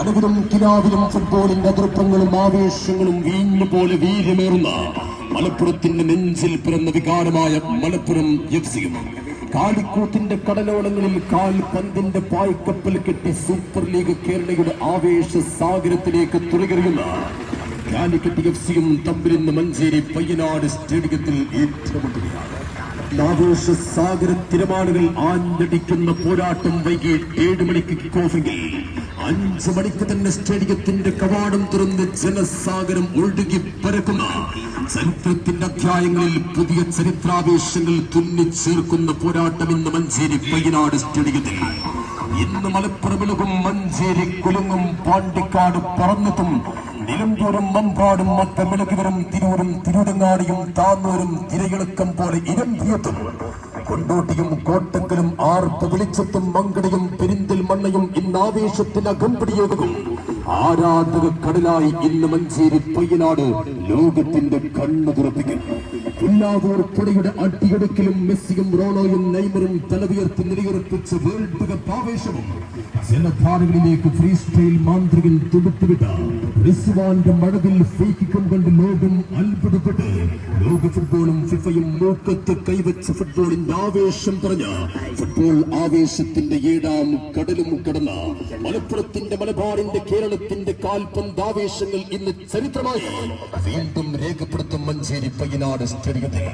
കടവിലും കിലാവിലും ഫുട്ബോളിന്റെ അതൃപ്പങ്ങളും ആവേശങ്ങളും വീഞ്ഞു പോലെ വീര്യമേറുന്ന മലപ്പുറത്തിന്റെ നെഞ്ചിൽ പിറന്ന വികാരമായ മലപ്പുറം എഫ് സിയും കാലിക്കൂത്തിന്റെ കടലോളങ്ങളിൽ കാൽ പന്തിന്റെ പായ്ക്കപ്പൽ കെട്ടി സൂപ്പർ ലീഗ് കേരളയുടെ ആവേശ സാഗരത്തിലേക്ക് തുറകറിയുന്ന കാലിക്കറ്റ് എഫ്സിയും സിയും തമ്മിലിന്ന് മഞ്ചേരി പയ്യനാട് സ്റ്റേഡിയത്തിൽ ഏറ്റുമുട്ടുകയാണ് ആഘോഷ സാഗര തിരമാലകൾ ആഞ്ഞടിക്കുന്ന പോരാട്ടം വൈകിട്ട് ഏഴ് മണിക്ക് കിക്കോഫെങ്കിൽ അഞ്ച് മണിക്ക് തന്നെ സ്റ്റേഡിയത്തിന്റെ കവാടം തുറന്ന് ജനസാഗരം ഒഴുകി പരക്കുന്ന ചരിത്രത്തിന്റെ അധ്യായങ്ങളിൽ പുതിയ ചരിത്രാവേശങ്ങൾ തുന്നിച്ചേർക്കുന്ന പോരാട്ടം ഇന്ന് മഞ്ചേരി പയ്യനാട് സ്റ്റേഡിയത്തിൽ. ഇന്ന് മലപ്പുറമിലും മഞ്ചേരി കുലുങ്ങും പാണ്ടിക്കാട് പറന്നത്തും. നിലമ്പൂരും മമ്പാടും മത്തമിളകിവരും തിരൂരും തിരുവിടങ്ങാടിയും താന്നൂരും തിരയിളക്കം പോലെ ഇരമ്പിയെത്തും. കൊണ്ടോട്ടിയും കോട്ടക്കലും ആർപ്പ് വിളിച്ചത്തും മങ്കടയും പെരിന്തൽ മണ്ണയും ഇന്ന് ആവേശത്തിന് ആരാധക കടലായി ഇന്ന് മഞ്ചേരി പയ്യനാട് ലോകത്തിന്റെ കണ്ണു തുറപ്പിക്കും. പുല്ലാവൂർ പുഴയുടെ മെസ്സിയും റോണോയും നെയ്മറും തലവിയർത്തി നിലയുറപ്പിച്ച വേൾഡ് കപ്പ് ആവേശവും ജലധാരകളിലേക്ക് ഫ്രീ സ്റ്റൈൽ മാന്ത്രികൻ തുടുത്തുവിട്ട റിസ്വാന്റെ മഴവിൽ ഫേക്കിക്കം കൊണ്ട് ലോകം അത്ഭുതപ്പെട്ട് ലോക ഫുട്ബോളും ഫിഫയും മൂക്കത്ത് കൈവച്ച ഫുട്ബോളിന്റെ ആവേശം പറഞ്ഞ ഫുട്ബോൾ ആവേശത്തിന്റെ ഏഴാം കടലും കടന്ന മലപ്പുറത്തിന്റെ മലബാറിന്റെ കേരളത്തിന്റെ കാൽപന്ത് ആവേശങ്ങൾ ഇന്ന് ചരിത്രമായി. വീണ്ടും രേഖപ്പെടുത്തും മഞ്ചേരി പയ്യനാട് സ്റ്റേഡിയത്തിൽ